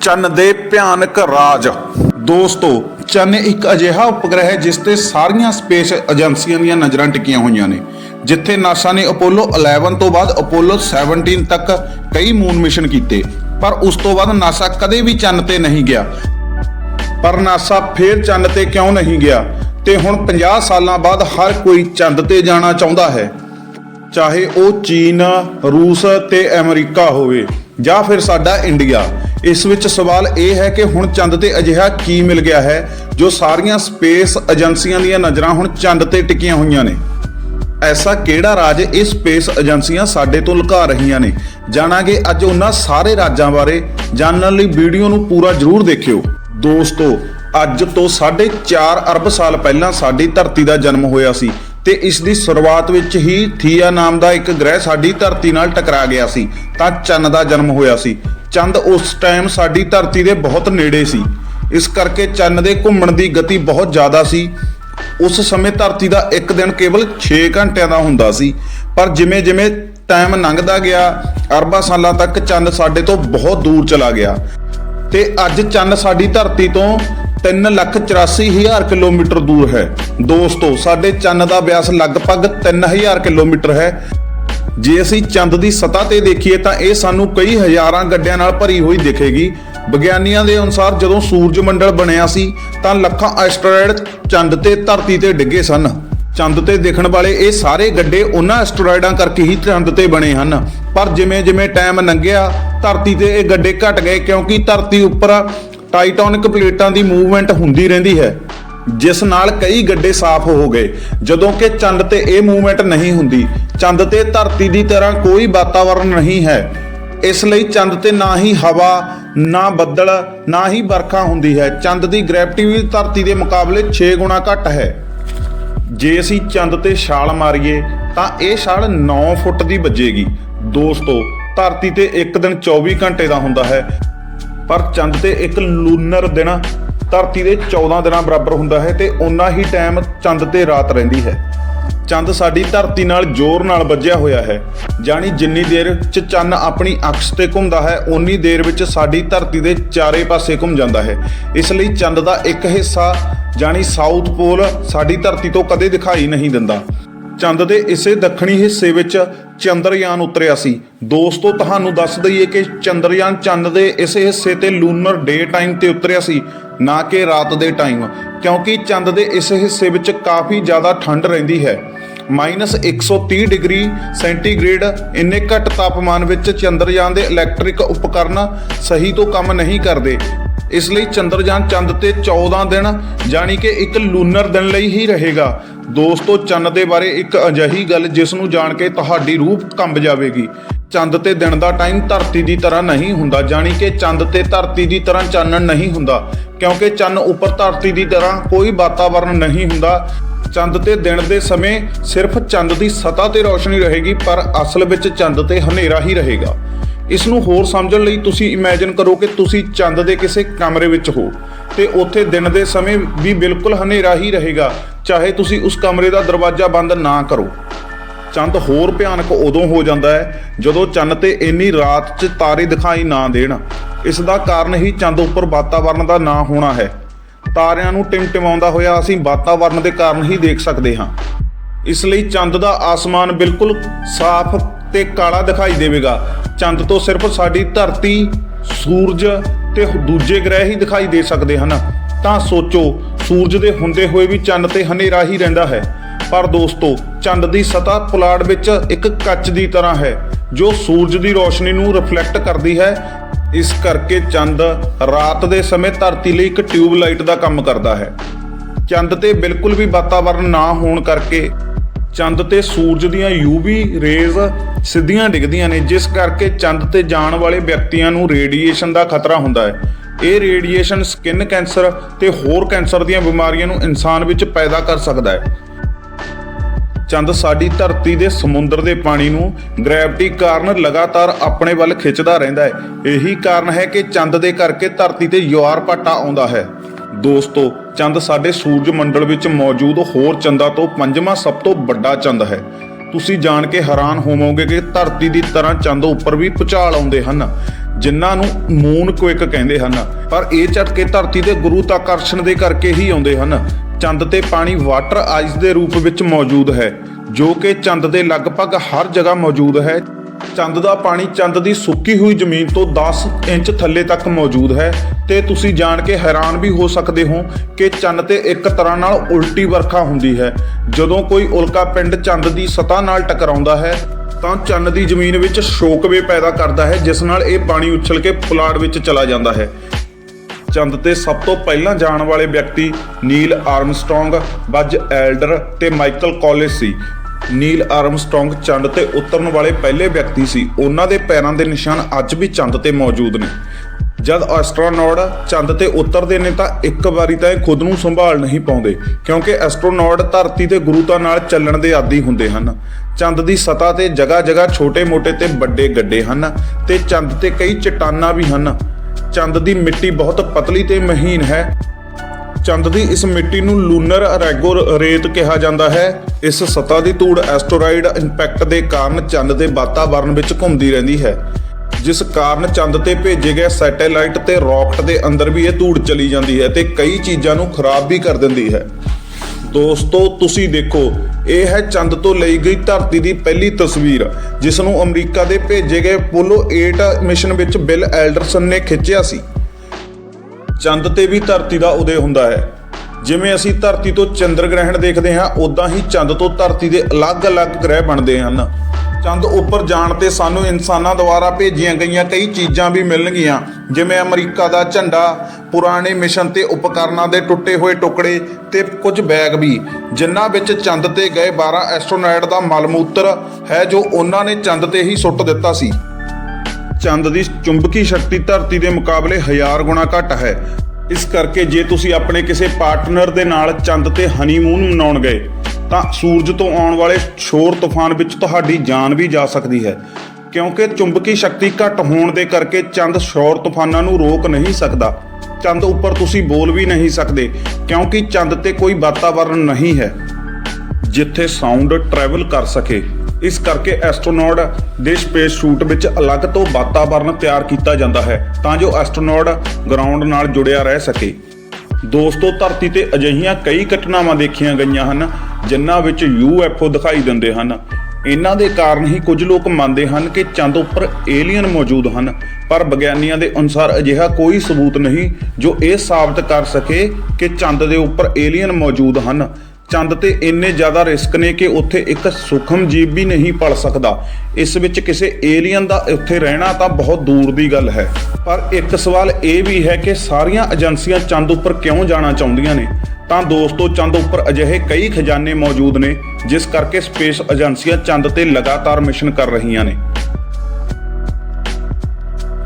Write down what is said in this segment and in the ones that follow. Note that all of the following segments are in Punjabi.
ਚੰਨ ਦੇ ਭਿਆਨਕ ਰਾਜ। ਦੋਸਤੋ, ਚੰਨ ਇੱਕ ਅਜਿਹਾ ਉਪਗ੍ਰਹਿ ਹੈ ਜਿਸ ਤੇ ਸਾਰੀਆਂ ਸਪੇਸ ਏਜੰਸੀਆਂ ਦੀਆਂ ਨਜ਼ਰਾਂ ਟਿਕੀਆਂ ਹੋਈਆਂ ਨੇ, ਜਿੱਥੇ ਨਾਸਾ ਨੇ ਅਪੋਲੋ 11 ਤੋਂ ਬਾਅਦ ਅਪੋਲੋ 17 ਤੱਕ ਕਈ ਮੂਨ ਮਿਸ਼ਨ ਕੀਤੇ, ਪਰ ਉਸ ਤੋਂ ਬਾਅਦ ਨਾਸਾ ਕਦੇ ਵੀ ਚੰਨ ਤੇ ਨਹੀਂ ਗਿਆ। ਪਰ ਨਾਸਾ ਫੇਰ ਚੰਨ ਤੇ ਕਿਉਂ ਨਹੀਂ ਗਿਆ? ਤੇ ਹੁਣ 50 ਸਾਲਾਂ ਬਾਅਦ ਹਰ ਕੋਈ ਚੰਦ ਤੇ ਜਾਣਾ ਚਾਹੁੰਦਾ ਹੈ। ਚਾਹੇ ਉਹ ਚੀਨ, ਰੂਸ ਤੇ ਅਮਰੀਕਾ ਹੋਵੇ ਜਾਂ ਫਿਰ ਸਾਡਾ ਇੰਡੀਆ, ਇਸ ਵਿੱਚ ਸਵਾਲ ਇਹ ਹੈ ਕਿ ਹੁਣ ਚੰਦ ਤੇ ਅਜਿਹਾ ਕੀ ਮਿਲ ਗਿਆ ਹੈ ਜੋ ਸਾਰੀਆਂ ਸਪੇਸ ਏਜੰਸੀਆਂ ਦੀਆਂ ਨਜ਼ਰਾਂ ਹੁਣ ਚੰਦ ਤੇ ਟਿਕੀਆਂ ਹੋਈਆਂ ਨੇ। ਐਸਾ ਕਿਹੜਾ ਰਾਜ ਇਹ ਸਪੇਸ ਏਜੰਸੀਆਂ ਸਾਡੇ ਤੋਂ ਲੁਕਾ ਰਹੀਆਂ ਨੇ? ਜਾਣਾਂਗੇ ਅੱਜ ਉਹਨਾਂ ਸਾਰੇ ਰਾਜਾਂ ਬਾਰੇ। ਜਾਣਨ ਲਈ ਵੀਡੀਓ ਨੂੰ ਪੂਰਾ ਜ਼ਰੂਰ ਦੇਖਿਓ। ਦੋਸਤੋ ਅੱਜ ਤੋਂ 4.5 ਅਰਬ ਸਾਲ ਪਹਿਲਾਂ ਸਾਡੀ ਧਰਤੀ ਦਾ ਜਨਮ ਹੋਇਆ ਸੀ ਤੇ ਇਸ ਦੀ ਸ਼ੁਰੂਆਤ ਵਿੱਚ ਹੀ ਥੀਆ ਨਾਮ ਦਾ ਇੱਕ ਗ੍ਰਹਿ ਸਾਡੀ ਧਰਤੀ ਨਾਲ ਟਕਰਾ ਗਿਆ ਸੀ, ਤਾਂ ਚੰਨ ਦਾ ਜਨਮ ਹੋਇਆ ਸੀ। ਚੰਦ ਉਸ ਟਾਈਮ ਸਾਡੀ ਧਰਤੀ ਦੇ ਬਹੁਤ ਨੇੜੇ ਸੀ। ਇਸ ਕਰਕੇ ਚੰਨ ਦੇ ਘੁੰਮਣ ਦੀ ਗਤੀ ਬਹੁਤ ਜ਼ਿਆਦਾ ਸੀ। ਉਸ ਸਮੇਂ ਧਰਤੀ ਦਾ ਇੱਕ ਦਿਨ ਕੇਵਲ 6 ਘੰਟਿਆਂ ਦਾ ਹੁੰਦਾ ਸੀ। ਪਰ ਜਿਵੇਂ ਜਿਵੇਂ ਟਾਈਮ ਲੰਘਦਾ ਗਿਆ, ਅਰਬਾਂ ਸਾਲਾਂ ਤੱਕ ਚੰਦ ਸਾਡੇ ਤੋਂ ਬਹੁਤ ਦੂਰ ਚਲਾ ਗਿਆ। ਤੇ ਅੱਜ ਚੰਨ ਸਾਡੀ ਧਰਤੀ ਤੋਂ 384000 ਕਿਲੋਮੀਟਰ ਦੂਰ ਹੈ। ਦੋਸਤੋ, ਸਾਡੇ ਚੰਨ ਦਾ ਵਿਆਸ ਲਗਭਗ 3000 ਕਿਲੋਮੀਟਰ ਹੈ। ਜੇ ਅਸੀਂ ਚੰਦ ਦੀ ਸਤਹ ਤੇ ਦੇਖੀਏ ਤਾਂ ਇਹ ਸਾਨੂੰ ਕਈ ਹਜ਼ਾਰਾਂ ਗੱਡਿਆਂ ਨਾਲ ਭਰੀ ਹੋਈ ਦਿਖੇਗੀ। ਵਿਗਿਆਨੀਆਂ ਦੇ ਅਨੁਸਾਰ ਜਦੋਂ ਸੂਰਜ ਮੰਡਲ ਬਣਿਆ ਸੀ, ਤਾਂ ਲੱਖਾਂ ਐਸਟਰੋਇਡ ਚੰਦ ਤੇ ਧਰਤੀ ਤੇ ਡਿੱਗੇ ਸਨ। ਚੰਦ ਤੇ ਦੇਖਣ ਵਾਲੇ ਇਹ ਸਾਰੇ ਗੱਡੇ ਉਹਨਾਂ ਐਸਟਰੋਇਡਾਂ ਕਰਕੇ ਹੀ ਚੰਦ ਤੇ ਬਣੇ ਹਨ। ਪਰ ਜਿਵੇਂ ਜਿਵੇਂ ਟਾਈਮ ਲੰਘਿਆ, ਧਰਤੀ ਤੇ ਇਹ ਗੱਡੇ ਘਟ ਗਏ ਕਿਉਂਕਿ ਧਰਤੀ ਉੱਪਰ ਟਾਈਟੋਨਿਕ ਪਲੇਟਾਂ ਦੀ ਮੂਵਮੈਂਟ ਹੁੰਦੀ ਰਹਿੰਦੀ ਹੈ, ਜਿਸ ਨਾਲ ਕਈ ਗੱਡੇ ਸਾਫ਼ ਹੋ ਗਏ। ਜਦੋਂ ਕਿ ਚੰਦ ਤੇ ਇਹ ਮੂਵਮੈਂਟ ਨਹੀਂ ਹੁੰਦੀ, ਚੰਦ ਤੇ ਧਰਤੀ ਦੀ ਤਰ੍ਹਾਂ ਕੋਈ ਵਾਤਾਵਰਣ ਨਹੀਂ ਹੈ। ਇਸ ਲਈ ਚੰਦ ਤੇ ਨਾ ਹੀ ਹਵਾ, ਨਾ ਬੱਦਲ, ਨਾ ਹੀ ਵਰਖਾ ਹੁੰਦੀ ਹੈ। ਚੰਦ ਦੀ ਗ੍ਰੈਵਿਟੀ ਵੀ ਧਰਤੀ ਦੇ ਮੁਕਾਬਲੇ 6 ਗੁਣਾ ਘੱਟ ਹੈ। ਜੇ ਅਸੀਂ ਚੰਦ ਤੇ ਛਾਲ ਮਾਰੀਏ, ਤਾਂ ਇਹ ਛਾਲ 9 ਫੁੱਟ ਦੀ ਵੱਜੇਗੀ। ਦੋਸਤੋ, ਧਰਤੀ ਤੇ ਇੱਕ ਦਿਨ 24 ਘੰਟੇ ਦਾ ਹੁੰਦਾ ਹੈ। ਪਰ ਚੰਦ ਤੇ ਇੱਕ ਲੂਨਰ ਦਿਨ ਧਰਤੀ ਦੇ 14 ਦਿਨਾਂ ਬਰਾਬਰ ਹੁੰਦਾ ਹੈ ਤੇ ਉਨਾ ਹੀ ਟਾਈਮ ਚੰਦ ਤੇ ਰਾਤ ਰਹਿੰਦੀ ਹੈ। ਚੰਦ ਸਾਡੀ ਧਰਤੀ ਨਾਲ ਜ਼ੋਰ ਨਾਲ ਵੱਜਿਆ ਹੋਇਆ ਹੈ। ਜਾਣੀ ਜਿੰਨੀ ਦੇਰ ਚ ਚੰਨ ਆਪਣੀ ਅਕਸ਼ ਤੇ ਘੁੰਮਦਾ ਹੈ, ਓਨੀ ਦੇਰ ਵਿੱਚ ਸਾਡੀ ਧਰਤੀ ਦੇ ਚਾਰੇ ਪਾਸੇ ਘੁੰਮ ਜਾਂਦਾ ਹੈ। ਇਸ ਲਈ ਚੰਦ ਦਾ ਇੱਕ ਹਿੱਸਾ ਜਾਣੀ ਸਾਊਥ ਪੋਲ, ਸਾਡੀ ਧਰਤੀ ਤੋਂ ਕਦੇ ਦਿਖਾਈ ਨਹੀਂ ਦਿੰਦਾ। ਚੰਦ ਦੇ ਇਸੇ ਦੱਖਣੀ ਹਿੱਸੇ ਵਿੱਚ ਚੰਦਰਯਾਨ ਉਤਰਿਆ ਸੀ। ਦੋਸਤੋ, ਤੁਹਾਨੂੰ ਦੱਸ ਦਈਏ ਕਿ ਚੰਦਰਯਾਨ ਚੰਦ ਦੇ ਇਸੇ ਹਿੱਸੇ ਤੇ ਲੂਨਰ ਡੇ ਟਾਈਮ ਤੇ ਉਤਰਿਆ ਸੀ, ਨਾ ਕਿ ਰਾਤ ਦੇ ਟਾਈਮ, ਕਿਉਂਕਿ ਚੰਦ ਦੇ ਇਸ ਹਿੱਸੇ ਵਿੱਚ ਕਾਫੀ ਜ਼ਿਆਦਾ ਠੰਡ ਰਹਿੰਦੀ ਹੈ। ਮਾਈਨਸ 130 ਡਿਗਰੀ ਸੈਂਟੀਗ੍ਰੇਡ, ਇੰਨੇ ਘੱਟ ਤਾਪਮਾਨ ਵਿੱਚ ਚੰਦਰਯਾਨ ਦੇ ਇਲੈਕਟ੍ਰਿਕ ਉਪਕਰਨ ਸਹੀ ਤੋਂ ਕੰਮ ਨਹੀਂ ਕਰਦੇ। ਇਸ ਲਈ ਚੰਦਰਯਾਨ ਚੰਦ ਤੇ 14 ਦਿਨ ਜਾਣੀ ਕਿ ਇੱਕ ਲੂਨਰ ਦਿਨ ਲਈ ਹੀ ਰਹੇਗਾ। ਦੋਸਤੋ, ਚੰਨ ਦੇ ਬਾਰੇ ਇੱਕ ਅਜਿਹੀ ਗੱਲ ਜਿਸ ਨੂੰ ਜਾਣ ਕੇ ਤੁਹਾਡੀ ਰੂਹ ਕੰਬ ਜਾਵੇਗੀ। ਚੰਦ ਤੇ ਦਿਨ ਦਾ ਟਾਈਮ ਧਰਤੀ ਦੀ ਤਰ੍ਹਾਂ ਨਹੀਂ ਹੁੰਦਾ ਜਾਣੀ ਕਿ ਚੰਦ ਤੇ ਧਰਤੀ ਦੀ ਤਰ੍ਹਾਂ ਚਾਨਣ ਨਹੀਂ ਹੁੰਦਾ। ਕਿਉਂਕਿ ਚੰਨ ਉੱਪਰ ਧਰਤੀ ਦੀ ਤਰ੍ਹਾਂ ਕੋਈ ਵਾਤਾਵਰਣ ਨਹੀਂ ਹੁੰਦਾ। ਚੰਦ ਤੇ ਦਿਨ ਦੇ ਸਮੇਂ ਸਿਰਫ ਚੰਦ ਦੀ ਸਤਹ ਤੇ ਰੋਸ਼ਨੀ ਰਹੇਗੀ, ਪਰ ਅਸਲ ਵਿੱਚ ਚੰਦ ਤੇ ਹਨੇਰਾ ਹੀ ਰਹੇਗਾ। ਇਸ ਨੂੰ ਹੋਰ ਸਮਝਣ ਲਈ ਤੁਸੀਂ ਇਮੇਜਿਨ ਕਰੋ ਕਿ ਤੁਸੀਂ ਚੰਦ ਦੇ ਕਿਸੇ ਕਮਰੇ ਵਿੱਚ ਹੋ ਤੇ ਉੱਥੇ ਦਿਨ ਦੇ ਸਮੇਂ ਵੀ ਬਿਲਕੁਲ ਹਨੇਰਾ ਹੀ ਰਹੇਗਾ, ਚਾਹੇ ਤੁਸੀਂ ਉਸ ਕਮਰੇ ਦਾ ਦਰਵਾਜ਼ਾ ਬੰਦ ਨਾ ਕਰੋ। ਚੰਦ ਹੋਰ ਭਿਆਨਕ ਉਦੋਂ ਹੋ ਜਾਂਦਾ ਹੈ ਜਦੋਂ ਚੰਨ ਤੇ ਇੰਨੀ ਰਾਤ 'ਚ ਤਾਰੇ ਦਿਖਾਈ ਨਾ ਦੇਣ। ਇਸ ਦਾ ਕਾਰਨ ਹੀ ਚੰਦ ਉੱਪਰ ਵਾਤਾਵਰਣ ਦਾ ਨਾ ਹੋਣਾ ਹੈ। ਤਾਰਿਆਂ ਨੂੰ ਟਿਮਟਿਮਾਉਂਦਾ ਹੋਇਆ ਅਸੀਂ ਵਾਤਾਵਰਣ ਦੇ ਕਾਰਨ ਹੀ ਦੇਖ ਸਕਦੇ ਹਾਂ। ਇਸ ਲਈ ਚੰਦ ਦਾ ਆਸਮਾਨ ਬਿਲਕੁਲ ਸਾਫ਼ ਤੇ ਕਾਲਾ ਦਿਖਾਈ ਦੇਵੇਗਾ। ਚੰਦ ਤੋਂ ਸਿਰਫ ਸਾਡੀ ਧਰਤੀ, ਸੂਰਜ ਤੇ ਦੂਜੇ ਗ੍ਰਹਿ ਹੀ ਦਿਖਾਈ ਦੇ ਸਕਦੇ ਹਨ। ਤਾਂ ਸੋਚੋ, ਸੂਰਜ ਦੇ ਹੁੰਦੇ ਹੋਏ ਵੀ ਚੰਦ ਤੇ ਹਨੇਰਾ ਹੀ ਰਹਿੰਦਾ ਹੈ। ਪਰ ਦੋਸਤੋ, ਚੰਦ ਦੀ ਸਤ੍ਹਾ ਪੁਲਾੜ ਵਿੱਚ ਇੱਕ ਕੱਚ ਦੀ ਤਰ੍ਹਾਂ ਹੈ, ਜੋ ਸੂਰਜ ਦੀ ਰੋਸ਼ਨੀ ਨੂੰ ਰਿਫਲੈਕਟ ਕਰਦੀ ਹੈ। ਇਸ ਕਰਕੇ ਚੰਦ ਰਾਤ ਦੇ ਸਮੇਂ ਧਰਤੀ ਲਈ ਇੱਕ ਟਿਊਬ ਲਾਈਟ ਦਾ ਕੰਮ ਕਰਦਾ ਹੈ। ਚੰਦ ਤੇ ਬਿਲਕੁਲ ਵੀ ਵਾਤਾਵਰਣ ਨਾ ਹੋਣ ਕਰਕੇ ਚੰਦ ਤੇ ਸੂਰਜ ਦੀਆਂ ਯੂਵੀ ਰੇਜ਼ ਸਿੱਧੀਆਂ ਡਿੱਗਦੀਆਂ ਨੇ, ਜਿਸ ਕਰਕੇ ਚੰਦ ਤੇ ਜਾਣ ਵਾਲੇ ਵਿਅਕਤੀਆਂ ਨੂੰ ਰੇਡੀਏਸ਼ਨ ਦਾ ਖਤਰਾ ਹੁੰਦਾ ਹੈ। ਇਹ ਰੇਡੀਏਸ਼ਨ ਸਕਿਨ ਕੈਂਸਰ ਤੇ ਹੋਰ ਕੈਂਸਰ ਦੀਆਂ ਬਿਮਾਰੀਆਂ ਨੂੰ ਇਨਸਾਨ ਵਿੱਚ ਪੈਦਾ ਕਰ ਸਕਦਾ ਹੈ। ਚੰਦ ਸਾਡੀ ਧਰਤੀ ਦੇ ਸਮੁੰਦਰ ਦੇ ਪਾਣੀ ਨੂੰ ਗ੍ਰੈਵਿਟੀ ਕਾਰਨ ਲਗਾਤਾਰ ਆਪਣੇ ਵੱਲ ਖਿੱਚਦਾ ਰਹਿੰਦਾ ਹੈ। ਇਹੀ ਕਾਰਨ ਹੈ ਕਿ ਚੰਦ ਦੇ ਕਰਕੇ ਧਰਤੀ ਤੇ ਯੁਆਰ ਭਾਟਾ ਆਉਂਦਾ ਹੈ। ਦੋਸਤੋ, ਚੰਦ ਸਾਡੇ ਸੂਰਜ ਮੰਡਲ ਵਿੱਚ ਮੌਜੂਦ ਹੋਰ ਚੰਦਾਂ ਤੋਂ ਪੰਜਵਾਂ ਸਭ ਤੋਂ ਵੱਡਾ ਚੰਦ ਹੈ। ਤੁਸੀਂ ਜਾਣ ਕੇ ਹੈਰਾਨ ਹੋਵੋਗੇ ਕਿ ਧਰਤੀ ਦੀ ਤਰ੍ਹਾਂ ਚੰਦ ਉੱਪਰ ਵੀ ਭੁਚਾਲ ਆਉਂਦੇ ਹਨ, ਜਿਨ੍ਹਾਂ ਨੂੰ ਮੂਨ ਕੁਇਕ ਕਹਿੰਦੇ ਹਨ। ਪਰ ਇਹ ਝਟਕੇ ਧਰਤੀ ਦੇ ਗੁਰੂਤਾਕਰਸ਼ਣ ਦੇ ਕਰਕੇ ਹੀ ਆਉਂਦੇ ਹਨ। ਚੰਦ ਤੇ ਪਾਣੀ ਵਾਟਰ ਆਈਸ ਦੇ ਰੂਪ ਵਿੱਚ ਮੌਜੂਦ ਹੈ, ਜੋ ਕਿ ਚੰਦ ਦੇ ਲਗਭਗ ਹਰ ਜਗ੍ਹਾ ਮੌਜੂਦ ਹੈ। ਚੰਦ ਦਾ ਪਾਣੀ ਚੰਦ ਦੀ ਸੁੱਕੀ ਹੋਈ ਜ਼ਮੀਨ ਤੋਂ 10 ਇੰਚ ਥੱਲੇ ਤੱਕ ਮੌਜੂਦ ਹੈ ਤੇ ਤੁਸੀਂ ਜਾਣ ਕੇ ਹੈਰਾਨ ਵੀ ਹੋ ਸਕਦੇ ਹੋ ਕਿ ਚੰਨ ਤੇ ਇੱਕ ਤਰ੍ਹਾਂ ਨਾਲ ਉਲਟੀ ਵਰਖਾ ਹੁੰਦੀ ਹੈ। ਜਦੋਂ ਕੋਈ ਉਲਕਾ ਪਿੰਡ ਚੰਦ ਦੀ ਸਤ੍ਹਾ ਨਾਲ ਟਕਰਾਉਂਦਾ ਹੈ, ਤਾਂ ਚੰਦ ਦੀ ਜ਼ਮੀਨ ਵਿੱਚ ਸ਼ੋਕਵੇ ਪੈਦਾ ਕਰਦਾ ਹੈ, ਜਿਸ ਨਾਲ ਇਹ ਪਾਣੀ ਉਛਲ ਕੇ ਪੁਲਾੜ ਵਿੱਚ ਚਲਾ ਜਾਂਦਾ ਹੈ। ਚੰਦ ਤੇ ਸਭ ਤੋਂ ਪਹਿਲਾਂ ਜਾਣ ਵਾਲੇ ਵਿਅਕਤੀ ਨੀਲ ਆਰਮਸਟ੍ਰੋਂਗ, ਬੱਜ ਐਲਡਰ ਤੇ ਮਾਈਕਲ ਕੋਲਿਸ ਸੀ ਨੀਲ ਆਰਮਸਟ੍ਰੋਂਗ ਚੰਦ ਤੇ ਉਤਰਨ ਵਾਲੇ ਪਹਿਲੇ ਵਿਅਕਤੀ ਸੀ। ਉਹਨਾਂ ਦੇ ਪੈਰਾਂ ਦੇ ਨਿਸ਼ਾਨ ਅੱਜ ਵੀ ਚੰਦ ਤੇ ਮੌਜੂਦ ਨੇ। ਜਦ ਐਸਟ੍ਰੋਨੌਟ ਚੰਦ ਤੇ ਉਤਰਦੇ ਨੇ ਤਾਂ ਇੱਕ ਵਾਰੀ ਤਾਂ ਇਹ ਖੁਦ ਨੂੰ ਸੰਭਾਲ ਨਹੀਂ ਪਾਉਂਦੇ, ਕਿਉਂਕਿ ਐਸਟ੍ਰੋਨੌਟ ਧਰਤੀ ਤੇ ਗੁਰੂਤਾ ਨਾਲ ਚੱਲਣ ਦੇ ਆਦੀ ਹੁੰਦੇ ਹਨ। ਚੰਦ ਦੀ ਸਤ੍ਹਾ ਤੇ ਜਗ੍ਹਾ-ਜਗ੍ਹਾ ਛੋਟੇ-ਮੋਟੇ ਤੇ ਵੱਡੇ ਗੱਡੇ ਹਨ ਤੇ ਚੰਦ ਤੇ ਕਈ ਚਟਾਨਾਂ ਵੀ ਹਨ। ਚੰਦ ਦੀ ਮਿੱਟੀ ਬਹੁਤ ਪਤਲੀ ਤੇ ਮਹੀਨ ਹੈ। ਚੰਦ ਦੀ ਇਸ ਮਿੱਟੀ ਨੂੰ ਲੂਨਰ ਰੈਗੋ ਰੇਤ ਕਿਹਾ ਜਾਂਦਾ ਹੈ। ਇਸ ਸਤ੍ਹਾ ਦੀ ਧੂੜ ਐਸਟਰੋਇਡ ਇੰਪੈਕਟ ਦੇ ਕਾਰਨ ਚੰਦ ਦੇ ਵਾਤਾਵਰਣ ਵਿੱਚ ਘੁੰਮਦੀ ਰਹਿੰਦੀ ਹੈ। ਜਿਸ ਕਾਰਨ ਚੰਦ ਤੇ ਭੇਜੇ ਗਏ ਸੈਟੇਲਾਈਟ ਤੇ ਰਾਕਟ ਦੇ ਅੰਦਰ ਵੀ ਇਹ ਧੂੜ ਚਲੀ ਜਾਂਦੀ ਹੈ ਤੇ ਕਈ ਚੀਜ਼ਾਂ ਨੂੰ ਖਰਾਬ ਵੀ ਕਰ ਦਿੰਦੀ ਹੈ। ਦੋਸਤੋ, ਤੁਸੀਂ ਦੇਖੋ, ਇਹ ਹੈ ਚੰਦ ਤੋਂ ਲਈ ਗਈ ਧਰਤੀ ਦੀ ਪਹਿਲੀ ਤਸਵੀਰ, ਜਿਸ ਨੂੰ ਅਮਰੀਕਾ ਦੇ ਭੇਜੇ ਗਏ ਪੋਲੋ 8 ਮਿਸ਼ਨ ਵਿੱਚ ਬਿਲ ਐਲਡਰਸਨ ਨੇ ਖਿੱਚਿਆ ਸੀ। ਚੰਦ ਤੇ ਵੀ ਧਰਤੀ ਦਾ ਉਦੈ ਹੁੰਦਾ ਹੈ। ਜਿਵੇਂ ਅਸੀਂ ਧਰਤੀ ਤੋਂ ਚੰਦਰ ਗ੍ਰਹਿਣ ਦੇਖਦੇ ਹਾਂ ਉਦਾਂ ਹੀ ਚੰਦ ਤੋਂ ਧਰਤੀ ਦੇ ਅਲੱਗ-ਅਲੱਗ ਗ੍ਰਹਿ ਬਣਦੇ ਹਨ। ਚੰਦ ਉੱਪਰ ਜਾਣ ਤੇ ਸਾਨੂੰ ਇਨਸਾਨਾਂ ਦੁਆਰਾ ਭੇਜੀਆਂ ਗਈਆਂ ਕਈ ਚੀਜ਼ਾਂ ਵੀ ਮਿਲਣਗੀਆਂ, ਜਿਵੇਂ ਅਮਰੀਕਾ ਦਾ ਝੰਡਾ, ਪੁਰਾਣੇ ਮਿਸ਼ਨ ਤੇ ਉਪਕਰਨਾਂ ਦੇ ਟੁੱਟੇ ਹੋਏ ਟੁਕੜੇ ਤੇ ਕੁਝ ਬੈਗ ਵੀ, ਜਿਨ੍ਹਾਂ ਵਿੱਚ ਚੰਦ ਤੇ ਗਏ 12 ਐਸਟ੍ਰੋਨੌਟ ਦਾ ਮਲਮੂਤਰ ਹੈ ਜੋ ਉਹਨਾਂ ਨੇ ਚੰਦ ਤੇ ਹੀ ਸੁੱਟ ਦਿੱਤਾ ਸੀ। ਚੰਦ ਦੀ ਚੁੰਬਕੀ ਸ਼ਕਤੀ ਧਰਤੀ ਦੇ ਮੁਕਾਬਲੇ ਹਜ਼ਾਰ ਗੁਣਾ ਘੱਟ ਹੈ। ਇਸ ਕਰਕੇ ਜੇ ਤੁਸੀਂ ਆਪਣੇ ਕਿਸੇ ਪਾਰਟਨਰ ਦੇ ਨਾਲ ਚੰਦ ਤੇ ਹਨੀਮੂਨ ਮਨਾਉਣ ਗਏ, ਤਾਂ ਸੂਰਜ ਤੋਂ ਆਉਣ ਵਾਲੇ ਸ਼ੋਰ ਤੂਫਾਨ ਵਿੱਚ ਤੁਹਾਡੀ ਜਾਨ ਵੀ ਜਾ ਸਕਦੀ ਹੈ। ਕਿਉਂਕਿ ਚੁੰਬਕੀ ਸ਼ਕਤੀ ਘੱਟ ਹੋਣ ਦੇ ਕਰਕੇ ਚੰਦ ਸ਼ੋਰ ਤੂਫਾਨਾਂ ਨੂੰ ਰੋਕ ਨਹੀਂ ਸਕਦਾ। ਚੰਦ ਉੱਪਰ ਤੁਸੀਂ ਬੋਲ ਵੀ ਨਹੀਂ ਸਕਦੇ, ਕਿਉਂਕਿ ਚੰਦ ਤੇ ਕੋਈ ਵਾਤਾਵਰਣ ਨਹੀਂ ਹੈ, ਜਿੱਥੇ ਸਾਊਂਡ ਟਰੈਵਲ ਕਰ ਸਕੇ। ਇਸ ਕਰਕੇ ਐਸਟ੍ਰੋਨੌਟ ਦੇ ਸਪੇਸ ਸ਼ੂਟ ਵਿੱਚ ਅਲੱਗ ਤੋਂ ਵਾਤਾਵਰਣ ਤਿਆਰ ਕੀਤਾ ਜਾਂਦਾ ਹੈ ਤਾਂ ਜੋ ਐਸਟ੍ਰੋਨੌਟ ਗਰਾਊਂਡ ਨਾਲ ਜੁੜਿਆ ਰਹਿ ਸਕੇ। ਦੋਸਤੋ, ਧਰਤੀ ਤੇ ਅਜਿਹੀਆਂ ਕਈ ਘਟਨਾਵਾਂ ਦੇਖੀਆਂ ਗਈਆਂ ਹਨ, ਜਿਨ੍ਹਾਂ ਵਿੱਚ ਯੂਐਫਓ ਦਿਖਾਈ ਦਿੰਦੇ ਹਨ। ਇਹਨਾਂ ਦੇ ਕਾਰਨ ਹੀ ਕੁਝ ਲੋਕ ਮੰਨਦੇ ਹਨ ਕਿ ਚੰਦ ਉੱਪਰ ਏਲੀਅਨ ਮੌਜੂਦ ਹਨ, ਪਰ ਵਿਗਿਆਨੀਆਂ ਦੇ ਅਨੁਸਾਰ ਅਜਿਹਾ ਕੋਈ ਸਬੂਤ ਨਹੀਂ ਜੋ ਇਹ ਸਾਬਤ ਕਰ ਸਕੇ ਕਿ ਚੰਦ ਦੇ ਉੱਪਰ ਏਲੀਅਨ ਮੌਜੂਦ ਹਨ। ਚੰਦ ਤੇ ਇੰਨੇ ਜ਼ਿਆਦਾ ਰਿਸਕ ਨੇ ਕਿ ਉੱਥੇ ਇੱਕ ਸੂਖਮ ਜੀਵ ਵੀ ਨਹੀਂ ਪਲ ਸਕਦਾ। ਇਸ ਵਿੱਚ ਕਿਸੇ ਏਲੀਅਨ ਦਾ ਉੱਥੇ ਰਹਿਣਾ ਤਾਂ ਬਹੁਤ ਦੂਰ ਦੀ ਗੱਲ ਹੈ। ਪਰ ਇੱਕ ਸਵਾਲ ਇਹ ਵੀ ਹੈ ਕਿ ਸਾਰੀਆਂ ਏਜੰਸੀਆਂ ਚੰਦ ਉੱਪਰ ਕਿਉਂ ਜਾਣਾ ਚਾਹੁੰਦੀਆਂ ਨੇ? ਤਾਂ ਦੋਸਤੋ, ਚੰਦ ਉੱਪਰ ਅਜਿਹੇ ਕਈ ਖਜ਼ਾਨੇ ਮੌਜੂਦ ਨੇ, ਜਿਸ ਕਰਕੇ ਸਪੇਸ ਏਜੰਸੀਆਂ ਚੰਦ ਤੇ ਲਗਾਤਾਰ ਮਿਸ਼ਨ ਕਰ ਰਹੀਆਂ ਨੇ।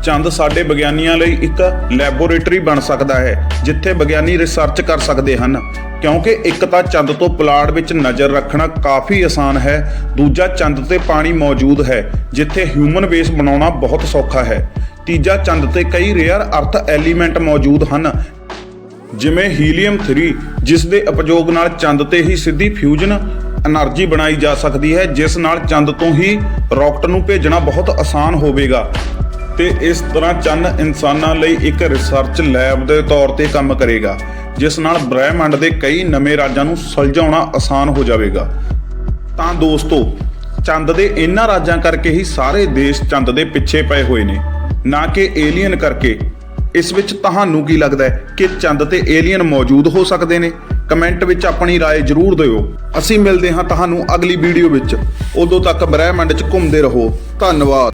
ਚੰਦ ਸਾਡੇ ਵਿਗਿਆਨੀਆਂ ਲਈ ਇੱਕ ਲੈਬੋਰੇਟਰੀ ਬਣ ਸਕਦਾ ਹੈ, ਜਿੱਥੇ ਵਿਗਿਆਨੀ ਰਿਸਰਚ ਕਰ ਸਕਦੇ ਹਨ। ਕਿਉਂਕਿ ਇੱਕ ਤਾਂ ਚੰਦ ਤੋਂ ਪੁਲਾੜ ਵਿੱਚ ਨਜ਼ਰ ਰੱਖਣਾ ਕਾਫੀ ਆਸਾਨ ਹੈ, ਦੂਜਾ ਚੰਦ ਤੇ ਪਾਣੀ ਮੌਜੂਦ ਹੈ, ਜਿੱਥੇ ਹਿਊਮਨ ਵੇਸ ਬਣਾਉਣਾ ਬਹੁਤ ਸੌਖਾ ਹੈ। ਤੀਜਾ ਚੰਦ ਤੇ ਕਈ ਰੇਅਰ ਅਰਥ ਐਲੀਮੈਂਟ ਮੌਜੂਦ ਹਨ, ਜਿਵੇਂ ਹੀਲੀਅਮ 3 ਜਿਸ ਦੇ ਉਪਯੋਗ ਨਾਲ ਚੰਦ ਤੇ ਹੀ ਸਿੱਧੀ ਫਿਊਜ਼ਨ એનર્ਜੀ ਬਣਾਈ ਜਾ ਸਕਦੀ ਹੈ, ਜਿਸ ਨਾਲ ਚੰਦ ਤੋਂ ਹੀ ਰਾਕਟ ਨੂੰ ਭੇਜਣਾ ਬਹੁਤ ਆਸਾਨ ਹੋਵੇਗਾ। ਤੇ ਇਸ ਤਰ੍ਹਾਂ ਚੰਨ ਇਨਸਾਨਾਂ ਲਈ ਇੱਕ ਰਿਸਰਚ ਲੈਬ ਦੇ ਤੌਰ ਤੇ ਕੰਮ ਕਰੇਗਾ। ਜਿਸ ਨਾਲ ਬ੍ਰਹਿਮੰਡ ਦੇ ਕਈ ਨਵੇਂ ਰਾਜਾਂ ਨੂੰ ਸੁਲਝਾਉਣਾ ਆਸਾਨ ਹੋ ਜਾਵੇਗਾ ਤਾਂ ਦੋਸਤੋ ਚੰਦ ਦੇ ਇਹਨਾਂ ਰਾਜਾਂ ਕਰਕੇ ਹੀ ਸਾਰੇ ਦੇਸ਼ ਚੰਦ ਦੇ ਪਿੱਛੇ ਪਏ ਹੋਏ ਨੇ ਨਾ ਕਿ ਏਲੀਅਨ ਕਰਕੇ ਇਸ ਵਿੱਚ ਤੁਹਾਨੂੰ ਕੀ ਲੱਗਦਾ ਹੈ ਕਿ ਚੰਦ ਤੇ ਏਲੀਅਨ ਮੌਜੂਦ ਹੋ ਸਕਦੇ ਨੇ ਕਮੈਂਟ ਵਿੱਚ ਆਪਣੀ رائے ਜ਼ਰੂਰ ਦਿਓ ਅਸੀਂ ਮਿਲਦੇ ਹਾਂ ਤੁਹਾਨੂੰ ਅਗਲੀ ਵੀਡੀਓ ਵਿੱਚ ਉਦੋਂ ਤੱਕ ਬ੍ਰਹਿਮੰਡ 'ਚ ਘੁੰਮਦੇ ਰਹੋ ਧੰਨਵਾਦ